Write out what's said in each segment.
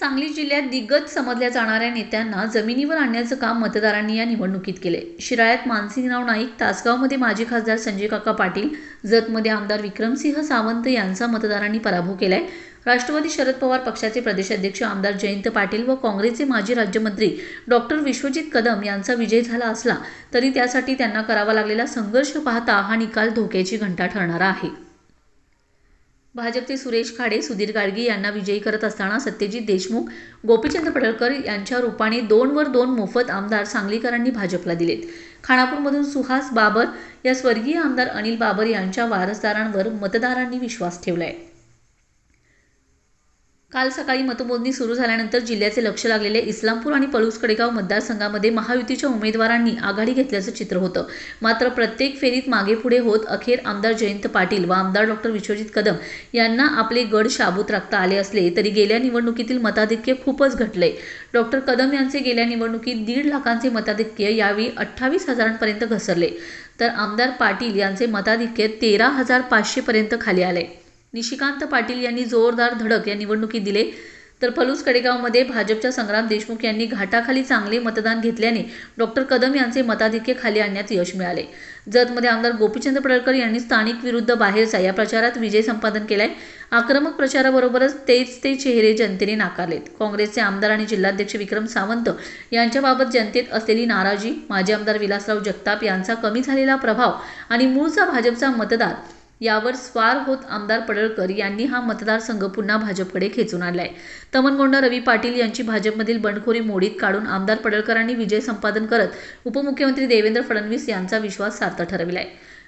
सांगली जिल्ह्यात दिग्गज समजल्या जाणाऱ्या नेत्यांना जमिनीवर आणण्याचं काम मतदारांनी या निवडणुकीत केले. शिराळ्यात मानसिंगराव नाईक तासगावमध्ये माजी खासदार संजय काका पाटील जतमध्ये आमदार विक्रमसिंह सावंत यांचा मतदारांनी पराभव केलाय. राष्ट्रवादी शरद पवार पक्षाचे प्रदेशाध्यक्ष आमदार जयंत पाटील व काँग्रेसचे माजी राज्यमंत्री डॉक्टर विश्वजित कदम यांचा विजय झाला असला तरी त्यासाठी त्यांना करावा लागलेला संघर्ष पाहता हा निकाल धोक्याची घंटा ठरणारा आहे. भाजपचे सुरेश खाडे सुधीर गाडगे यांना विजयी करत असताना सत्यजित देशमुख गोपीचंद पडळकर यांच्या रूपाने दोनवर दोन मोफत आमदार सांगलीकरांनी भाजपला दिलेत. खानापूरमधून सुहास बाबर या स्वर्गीय आमदार अनिल बाबर यांच्या वारसदारांवर मतदारांनी विश्वास ठेवलाय. काल सकाळी मतमोजणी सुरू झाल्यानंतर जिल्ह्याचे लक्ष लागलेले इस्लामपूर आणि पळूस कडेगाव मतदारसंघामध्ये महायुतीच्या उमेदवारांनी आघाडी घेतल्याचं चित्र होतं. मात्र प्रत्येक फेरीत मागे पुढे होत अखेर आमदार जयंत पाटील व आमदार डॉक्टर विश्वजित कदम यांना आपले गड शाबूत राखता आले असले तरी गेल्या निवडणुकीतील मताधिक्य खूपच घटले डॉक्टर कदम यांचे गेल्या निवडणुकीत दीड लाखांचे मताधिक्य यावेळी अठ्ठावीस हजारांपर्यंत घसरले. तर आमदार पाटील यांचे मताधिक्य तेरा हजार पाचशेपर्यंत खाली आले निशिकांत पाटील यांनी जोरदार धडक या निवडणुकीत दिले. तर फलूस कडेगावमध्ये भाजपच्या संग्राम देशमुख यांनी घाटाखाली चांगले मतदान घेतल्याने डॉक्टर कदम यांचे मताधिक्य खाली आणण्यात यश मिळाले. जतमध्ये आमदार गोपीचंद पडळकर यांनी स्थानिक विरुद्ध बाहेरचा या प्रचारात विजय संपादन केलाय. आक्रमक प्रचाराबरोबरच तेच ते चेहरे जनतेने नाकारलेत. काँग्रेसचे आमदार आणि जिल्हाध्यक्ष विक्रम सावंत यांच्याबाबत जनतेत असलेली नाराजी माजी आमदार विलासराव जगताप यांचा कमी झालेला प्रभाव आणि मूळचा भाजपचा मतदार यावर स्वार होत आमदार पडळकर यांनी हा मतदारसंघ पुन्हा भाजपकडे खेचून आणलाय. तमनगोंड रवी पाटील यांची भाजपमधील बंडखोरी मोडीत काढून आमदार पडळकरांनी विजय संपादन करत उपमुख्यमंत्री देवेंद्र फडणवीस यांचा विश्वास सार्थ ठरविलाय.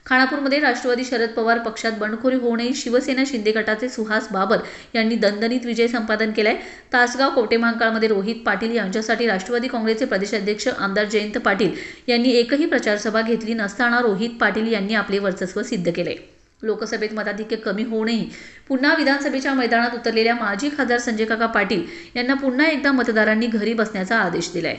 खानापूरमध्ये राष्ट्रवादी शरद पवार पक्षात बंडखोरी होऊ नये शिवसेना शिंदे गटाचे सुहास बाबर यांनी दणदणीत विजय संपादन केलाय. तासगाव कवटेमहांकाळमध्ये रोहित पाटील यांच्यासाठी राष्ट्रवादी काँग्रेसचे प्रदेशाध्यक्ष आमदार जयंत पाटील यांनी एकही प्रचारसभा घेतली नसताना रोहित पाटील यांनी आपले वर्चस्व सिद्ध केले. लोकसभेत मताधिक्य कमी होऊनही पुन्हा विधानसभेच्या मैदानात उतरलेल्या माजी खासदार संजय काका पाटील यांना पुन्हा एकदा मतदारांनी घरी बसण्याचा आदेश दिलाय.